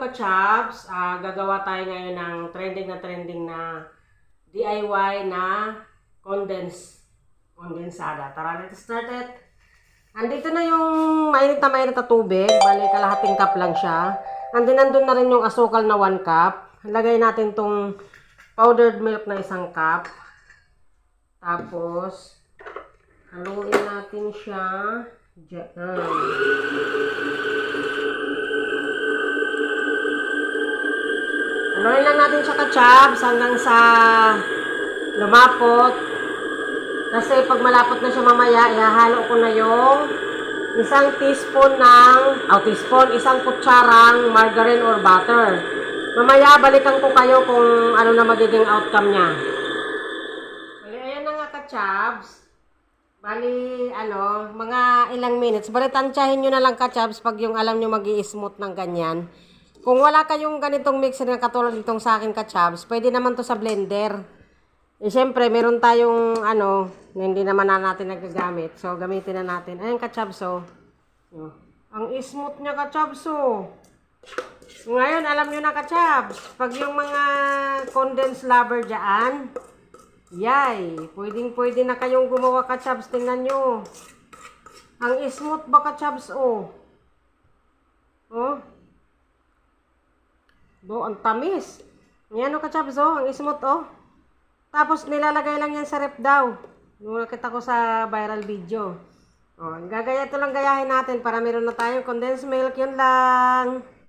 hello ka-chaps. Ah, gagawa tayo ngayon ng trending na trending na DIY na condense kondensada. Tara, let's start it. Andito na yung mainit na mainit na tubig. Bali, kalahating cup lang siya. Andin nandun na rin yung asukal na 1 cup. Lagay natin tong powdered milk na isang cup. Tapos, haluin natin siya. Diyan. Haluin lang natin siya ka-chabs hanggang sa lumapot. Kasi pag malapot na siya mamaya, ihahalo ko na yung isang teaspoon ng, oh, teaspoon, isang kutsarang margarine or butter. Mamaya, balikan ko kayo kung ano na magiging outcome niya. Bali, ayan na nga ka-chabs. Bali, ano, mga ilang minutes. Bali, tansyahin nyo na lang ka-chabs pag yung alam nyo mag smooth ng ganyan. Kung wala kayong ganitong mixer na katulad nitong sa akin ka-chabs, pwede naman to sa blender. Eh, syempre, meron tayong, ano, na hindi naman na natin nagagamit. So, gamitin na natin. Ayan, ka-chabs, oh. Oh. Ang smooth niya, ka-chabs, oh. Ngayon, alam nyo na, ka-chabs, pag yung mga condensed lover dyan, yay, pwedeng-pwede na kayong gumawa, ka-chabs. Tingnan nyo. Ang smooth ba, ka-chabs. Oh. Do, ang tamis. Yan, oh, ka-chabs, oh. Ang smooth, oh. Tapos nilalagay lang yan sa rep daw. Yung nakita ko sa viral video. Oh, gagaya ito lang gayahin natin para meron na tayong condensed milk. Yun lang.